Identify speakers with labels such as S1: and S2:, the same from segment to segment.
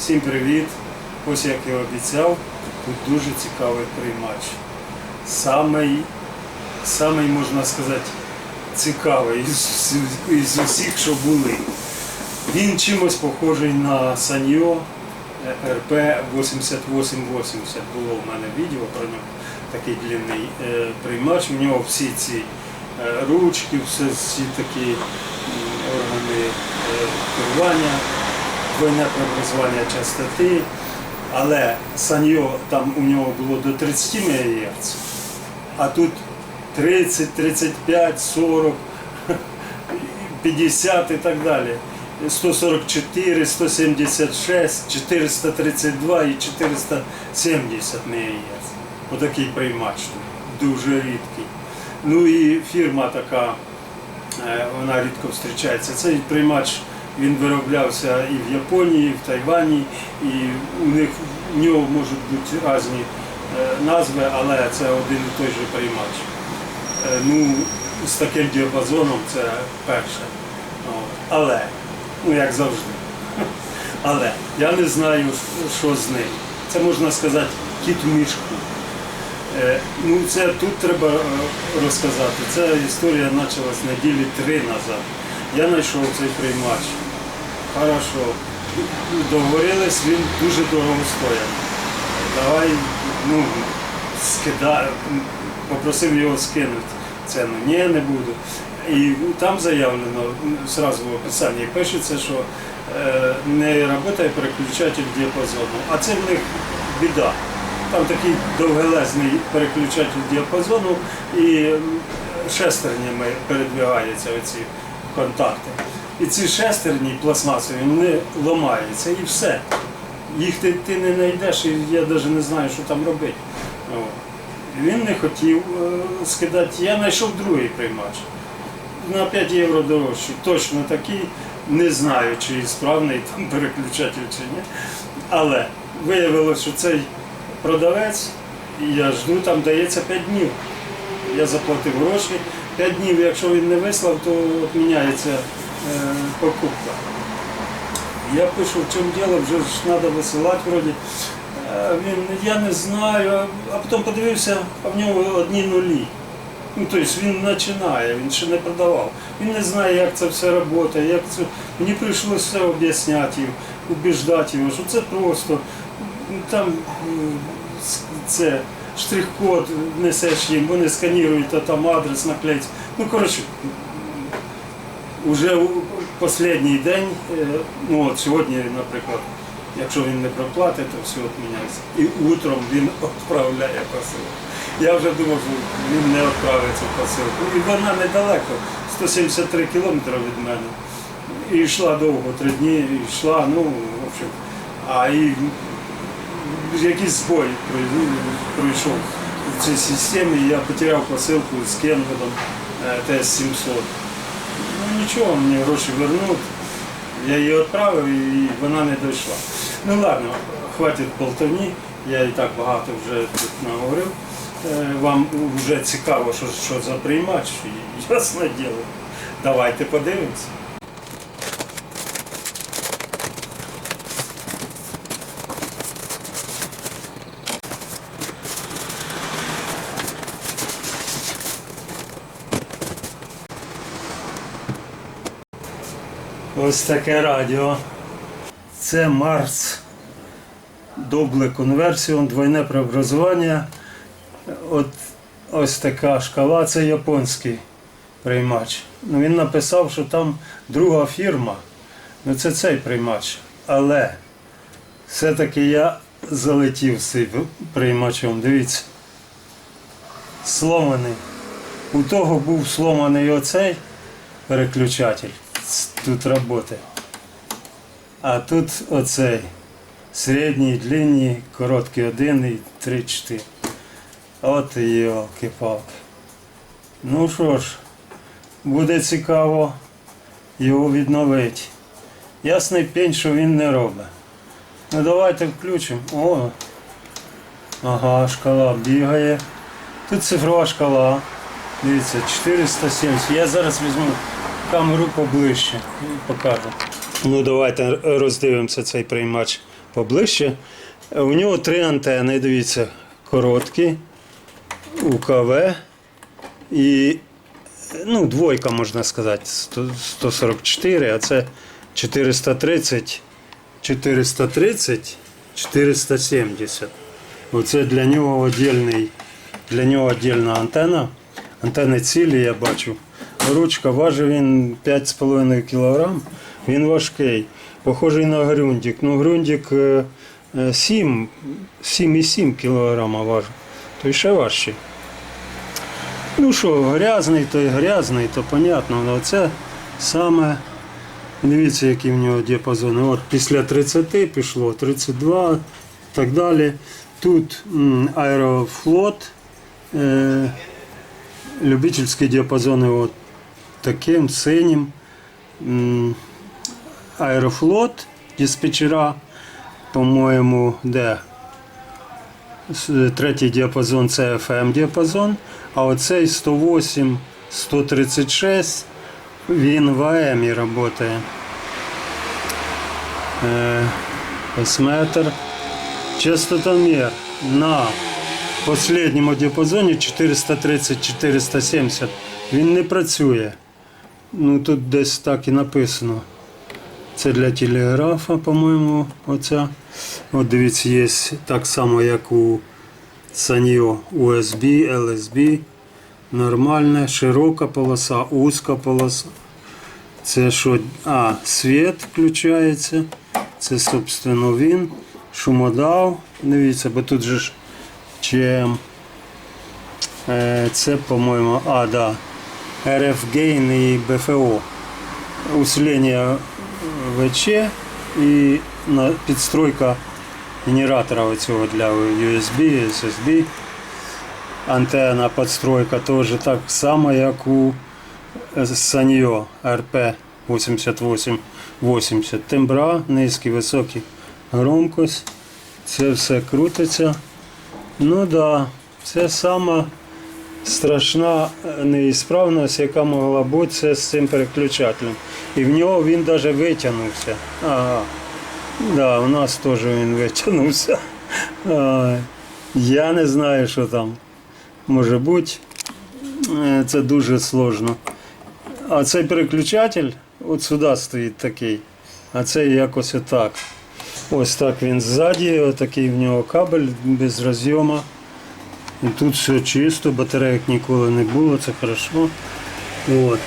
S1: Всім привіт! Ось як і обіцяв, тут дуже цікавий приймач. Самий, самий, можна сказати, цікавий із, із усіх, що були. Він чимось похожий на Саньо РП 8880. Було в мене відео про нього, такий длинний е, приймач. У нього всі ці е, ручки, все, всі такі органи е, керування, двойне преобразування частоти. Але Саньо там у нього було до 30 МГц, а тут 30, 35, 40, 50 і так далі. 144, 176, 432 і 470 МГц. Отакий приймач дуже рідкий. Ну і фірма така, е, вона рідко зустрічається. Цей приймач він вироблявся і в Японії, і в Тайвані, і у них у нього можуть бути різні е, назви, але це один і той же приймач. Е, Ну, з таким діапазоном це перше. Але, ну як завжди. Але я не знаю, що з ним. Це можна сказати кіт в мішку. Е, Ну, це тут треба розказати. Ця історія почалась неділі три назад. Я знайшов цей приймач. Хорошо. Договорились, він дуже дорого стояв. Давай, ну, скидай, попросив його скинути ціну. Ні, не буду. І там заявлено, зразу в описанні пишеться, що е, не працює переключатель діапазону, а це в них біда. Там такий довгелезний переключатель діапазону і шестернями передвигаються оці контакти. І ці шестерні пластмасові вони ламаються і все. Їх ти, ти не знайдеш, і я навіть не знаю, що там робити. Він не хотів е, скидати. Я знайшов другий приймач. На 5 євро дорожчий. Точно такий. Не знаю, чи справний там переключатель чи ні. Але виявилося, що цей продавець, я жду, там дається 5 днів. Я заплатив гроші. 5 днів, якщо він не вислав, то відміняється е, покупка. Я пишу, в чому діло, вже ж треба висилати вроді. Е, Він, я не знаю, а потім подивився, а в нього одні нулі. Ну, тобто він починає, він ще не продавав. Він не знає, як це все працює, як це. Мені прийшлося все об'ясняти, убіждати його, що це просто ну, там це штрих-код несеш їм, вони сканірують, а там адрес наклеїться. Ну, коротше, Уже у останній день, е, ну от сьогодні, наприклад, якщо він не проплатить, то все відміняється. І утром він відправляє посилку. Я вже думав, що він не відправить цю посилку. І вона недалеко, 173 кілометри від мене. І йшла довго, три дні, і йшла, ну, в общем, а і якийсь збой пройшов в цій системі, я потеряв посилку з Кенведом ТС-700. Ну нічого, мені гроші вернуть. Я її відправив і вона не дійшла. Ну ладно, хватить болтовні, я і так багато вже тут наговорив. Е, Вам вже цікаво, що, що за приймач, ясне діло. Давайте подивимося. Ось таке радіо. Це Марс Добле конверсіон, двойне преобразування. От ось така шкала, це японський приймач. Ну, він написав, що там друга фірма. Ну це цей приймач. Але все-таки я залетів з цим приймачом. Дивіться. Сломаний. У того був сломаний оцей переключатель. Тут роботи. А тут оцей. Середній, длинний, короткий один і три-чотири. От і йолки-палки. Ну що ж, буде цікаво його відновити. Ясний пень, що він не робить. Ну давайте включимо. О. Ага, шкала бігає. Тут цифрова шкала. Дивіться, 470. Я зараз візьму камеру поближче покажу. Ну давайте роздивимося цей приймач поближче. У нього три антени, дивіться, короткі, УКВ і ну, двойка, можна сказати, 144, а це 430, 430, 470. Оце для нього віддільна антенна. Антени цілі, я бачу. Ручка важить він 5,5 кг. Він важкий. Похожий на грюндик. Ну, грюндик 7, 7,7 кг важить. То ще важчий. Ну що, грязний, то й грязний, то понятно. Але це саме. Дивіться, які в нього діапазони. От після 30 пішло, 32 і так далі. Тут аерофлот. Е, любительські діапазони от таким синім. Аерофлот, диспетчера, по-моєму, де? Третій діапазон це FM діапазон, а оцей 108, 136, він в АМі працює. Е, Есметр. Частотомер на останньому діапазоні 430-470. Він не працює. Ну тут десь так і написано. Це для телеграфа, по-моєму, оця. От дивіться, є так само, як у Sanyo USB, LSB. Нормальна, широка полоса, узка полоса. Це що? А, світ включається. Це, собственно, він. Шумодав. Дивіться, бо тут же ж ЧМ. Е, Це, по-моєму, а, да. RF Gain і BFO. Усилення ВЧ на- підстройка генератора цього для USB, SSB. Антенна підстройка теж так само, як у Sanyo RP 8880. Тембра, низький, високий громкость. Це все крутиться. Ну да, це сама страшна е, неісправність, яка могла бути це з цим переключателем. І в нього він навіть витягнувся. Ага. Да, у нас теж він витягнувся. А, Я не знаю, що там може бути. Е, Це дуже сложно. А цей переключатель от сюди стоїть такий. А цей якось отак. Ось так він ззаді, отакий в нього кабель без розйому. І тут все чисто, батарейок ніколи не було, це хорошо. От.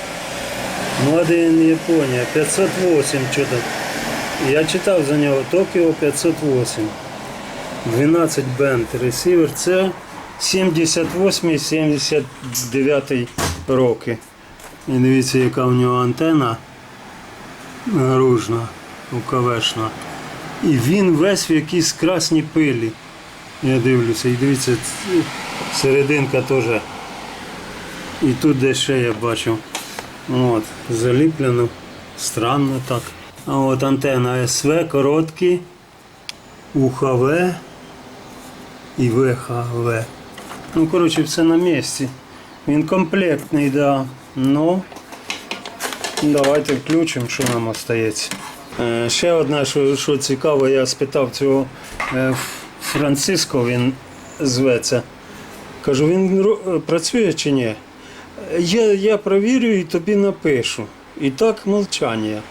S1: Made Японія, 508 что-то. Я читав за нього Tokyo 508. 12 бенд ресівер. Це 78-79 роки. І дивіться, яка в нього антенна наружна, УКВшна. І він весь в якійсь красній пилі. Я дивлюся, і дивіться, серединка теж. І тут десь ще я бачу. От, заліплено. Странно так. А от антенна СВ короткі, УХВ і ВХВ. Ну, коротше, все на місці. Він комплектний, да. Ну, давайте включимо, що нам остається. Е, ще одне, що, що цікаво, я спитав цього е, Франциско, він зветься. Кажу, він працює чи ні? Я, я провірю і тобі напишу. І так мовчання.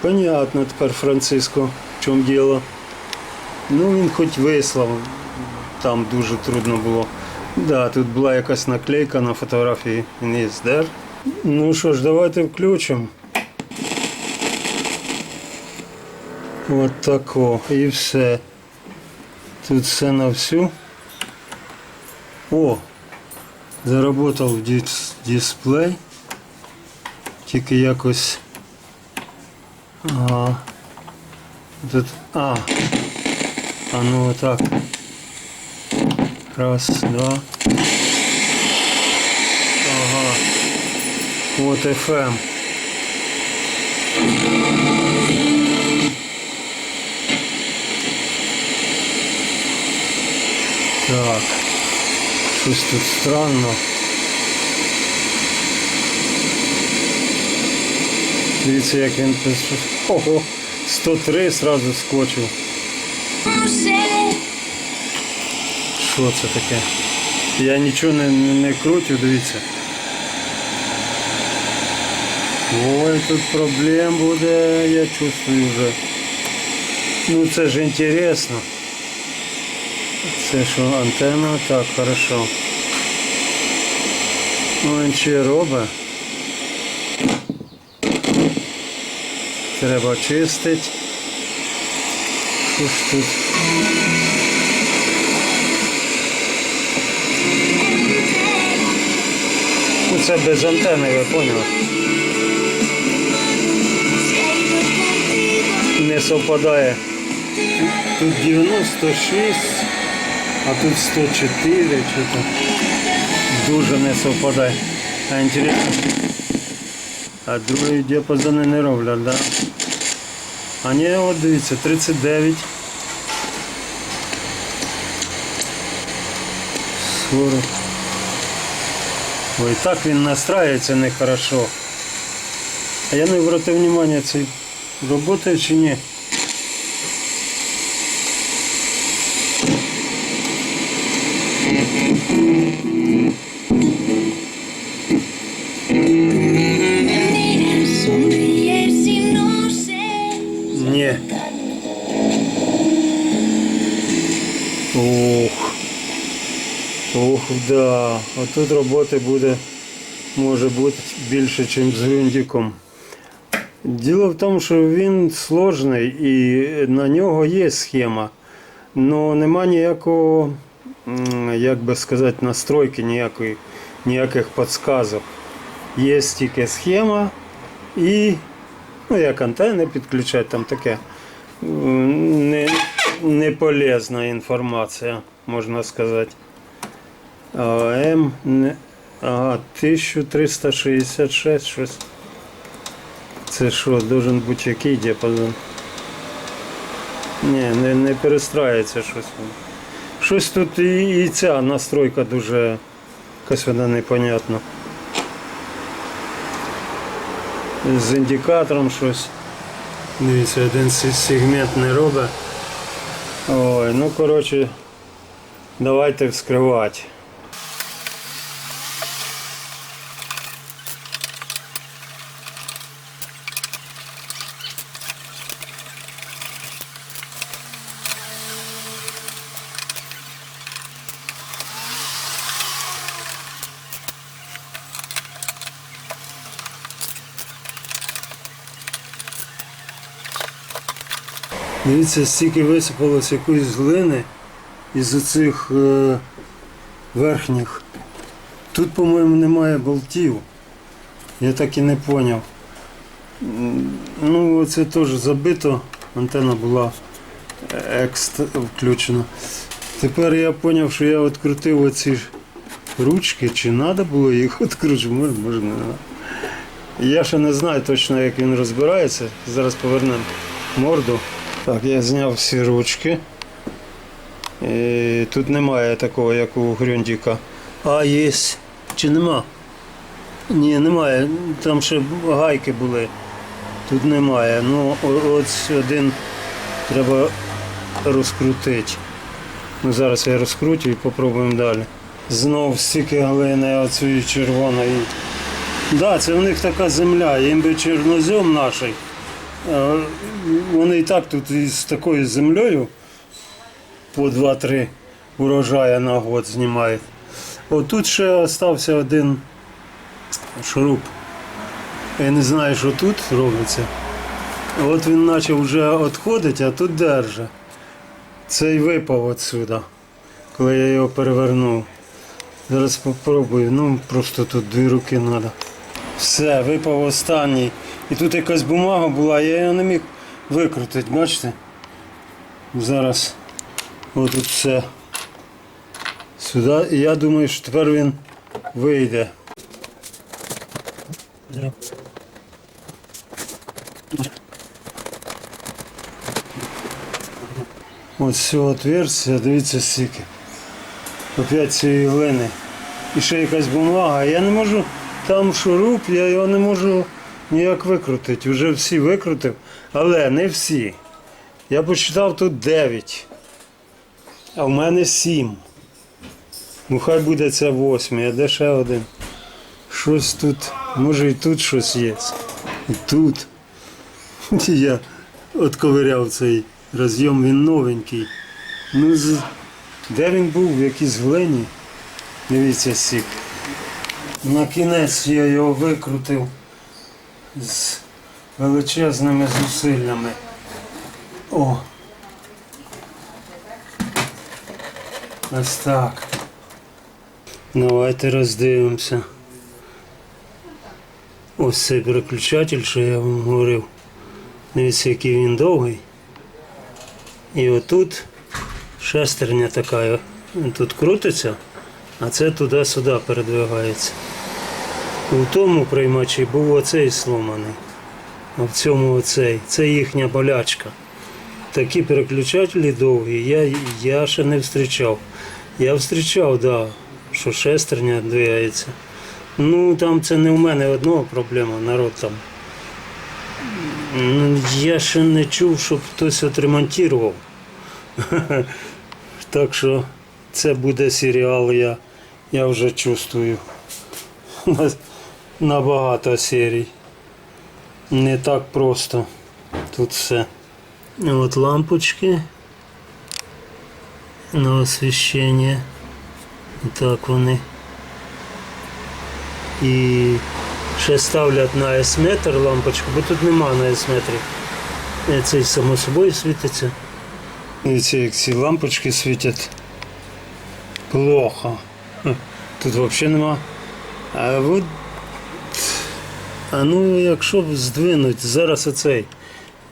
S1: Понятно тепер Франциско, в чому діло. Ну він хоч вислав, там дуже трудно було. Да, тут була якась наклейка на фотографії, він здер. Ну що ж, давайте включимо. От тако. І все. Тут все на всю. О! Заработав дис- дисплей. Тільки якось. Ага. Тут. А. А ну отак. Раз, два. Ага. Вот FM. Так. Щось тут странно. Дивіться, як він пише. Ого, 103 сразу скочив. Що це таке? Я нічого не, не крутю, дивіться. Ой, тут проблем буде, я чувствую вже. Ну це ж інтересно. Це що, антенна? Так, хорошо. Ну, він ще робить. Треба чистити. Що ж тут? Ну це без антени, ви поняли? Не совпадає. Тут 96, а тут 104, що-то. Дуже не совпадає. А інтересно. А другий діапазони не роблять, да? А ні, от дивіться, 39. 40. Ой, так він настраюється нехорошо. А я не обратив внимання, цей роботає чи ні. Да. Отут роботи буде, може бути більше, ніж з гвинтиком. Діло в тому, що він сложний і на нього є схема, але нема ніякого, як би сказати, настройки, ніякої, ніяких підсказок. Є тільки схема і ну, як антенни підключати, там таке не, не полезна інформація, можна сказати. АМ ага, 1366 щось. Це що, должен бути який діапазон? Ні, не, не перестраюється щось. Щось тут і, і ця настройка дуже якась вона непонятна. З індикатором щось. Дивіться, один сегмент не робить. Ой, ну коротше, давайте вскривати. Дивіться, стільки висипалось якоїсь глини із оцих е, верхніх. Тут, по-моєму, немає болтів. Я так і не зрозумів. Ну, це теж забито, антенна була екст включена. Тепер я зрозумів, що я відкрутив оці ручки, чи треба було їх відкручувати, може, може не треба. Я ще не знаю точно, як він розбирається. Зараз повернемо морду. Так, я зняв всі ручки. І тут немає такого, як у Грюндіка. А, є. Чи нема? Ні, немає. Там ще гайки були. Тут немає. Ну, ось один треба розкрутити. Ну, зараз я розкрутю і попробуємо далі. Знов стільки глини оцієї червоної. Так, да, це у них така земля, їм би чорнозем наш. Вони і так тут із такою землею по 2-3 урожая на год знімають. Отут ще залишився один шуруп. Я не знаю, що тут робиться. От він почав вже відходити, а тут держить. Цей випав отсюда, коли я його перевернув. Зараз спробую, ну просто тут дві руки треба. Все, випав останній. І тут якась бумага була, я її не міг викрутити, бачите? Зараз отут все сюди. І я думаю, що тепер він вийде. Ось цього отверстия, дивіться стільки. Опять цієї глини. І ще якась бумага. Я не можу, там шуруп, я його не можу ніяк викрутити. Вже всі викрутив, але не всі. Я почитав тут 9. А в мене сім. Ну хай буде це восьмий, а де ще один? Щось тут, може і тут щось є. І тут. Я отковиряв цей розйом, він новенький. Ну, де він був? В якійсь глині? Дивіться сік. На кінець я його викрутив з величезними зусиллями. О! Ось так. Давайте роздивимося. Ось цей переключатель, що я вам говорив. Дивіться, який він довгий. І отут шестерня така. Тут крутиться, а це туди-сюди передвигається. У тому приймачі був оцей сломаний. А в цьому оцей. Це їхня болячка. Такі переключателі довгі я, я ще не зустрічав. Я зустрічав, да, що шестерня двигається. Ну там це не у мене одного проблема, народ там. Ну, Я ще не чув, щоб хтось отремонтував. Так що це буде серіал, я, я вже чувствую. На- На багато серій. Не так просто. Тут все. От лампочки на освіщення. Так вони. І ще ставлять на S-метр лампочку, бо тут нема на S-метрі. Е, Цей само собою світиться. І ці як ці лампочки світять плохо. Тут взагалі нема. А от а ну якщо б здвинуть, зараз оцей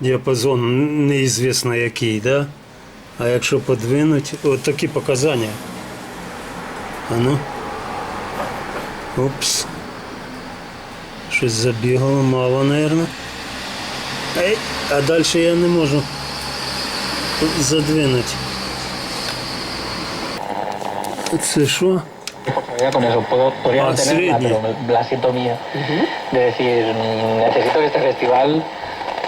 S1: діапазон неізвісно який, да? А якщо подвинуть, от такі показання. А ну. Опс. Щось забігало мало, наверное. Ей, а далі я не можу задвинути. Це що?
S2: idea, como pues eso puedo, podría
S1: ah,
S2: no tenerla, pero la siento mía. De decir, mm, necesito que este festival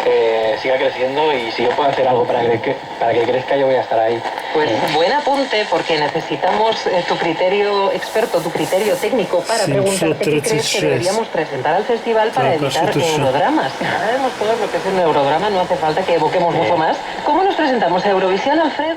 S2: eh, siga creciendo y si yo puedo hacer algo para que, para que crezca, yo voy a estar ahí.
S3: Pues buen apunte, porque necesitamos eh, tu criterio experto, tu criterio técnico para preguntarte qué crees que deberíamos presentar al festival para evitar eurodramas. Sabemos todos lo que es un eurodrama, no hace falta que evoquemos mucho más. ¿Cómo nos presentamos a Eurovisión, Alfred?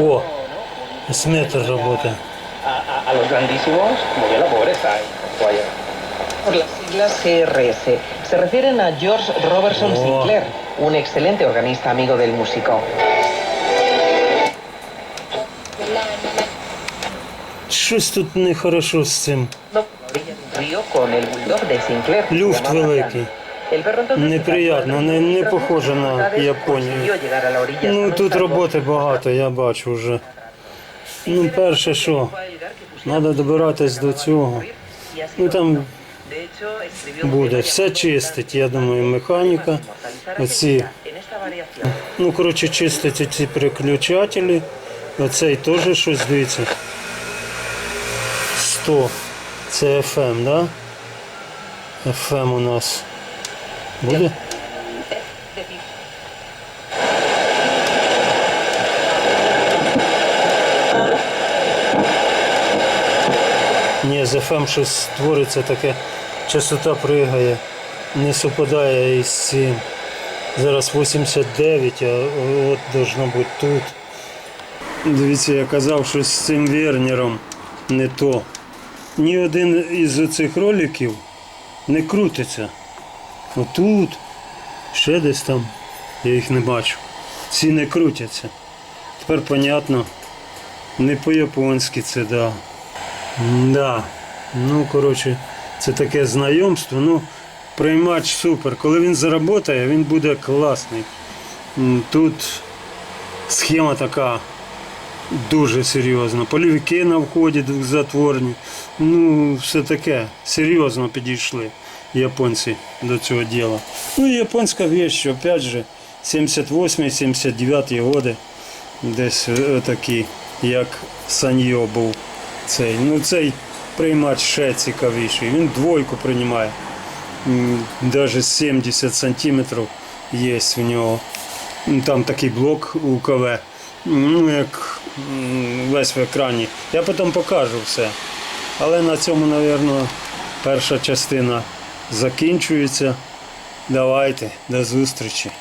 S1: О, сметр работает.
S2: A, a- a los grandísimos murió la pobreza en Guaya.
S3: Por las siglas GRS. Se refieren a George Robertson
S1: Oh.
S3: Sinclair, un excelente organista amigo del músico.
S1: Щось тут нехорошо з цим.
S3: No, orilla de un río con el bulldog de Sinclair. que se
S1: Люфт
S3: llamaba
S1: великий. Неприятно, не, не похоже на Японію. Ну тут роботи багато, я бачу вже. Ну, перше що, треба добиратись до цього. Ну там буде все чистить, я думаю, механіка. Оці, ну коротше, чистить ці переключателі. Оцей теж щось дивіться. 100. Це FM, да? FM у нас. Буде? Ні, з FM щось створиться таке, частота пригає, не совпадає із цим. Зараз 89, а от должно бути тут. Дивіться, я казав, що з цим вернером не то. Ні один із цих роликів не крутиться. Отут, ще десь там, я їх не бачу. Ці не крутяться. Тепер понятно, не по-японськи це да. Да. Ну, коротше, це таке знайомство. Ну, приймач супер. Коли він заработає, він буде класний. Тут схема така дуже серйозна. Польовики на вході затворні. Ну, все таке. Серйозно підійшли японці до цього діла. Ну, і японська вещь, опять же, 78-79 годи. Десь е, такі, як Саньо був цей. Ну, цей приймач ще цікавіший. Він двойку приймає. Навіть 70 сантиметрів є в нього. Там такий блок УКВ. Ну, як весь в екрані. Я потім покажу все. Але на цьому, мабуть, перша частина закінчується. Давайте, до зустрічі.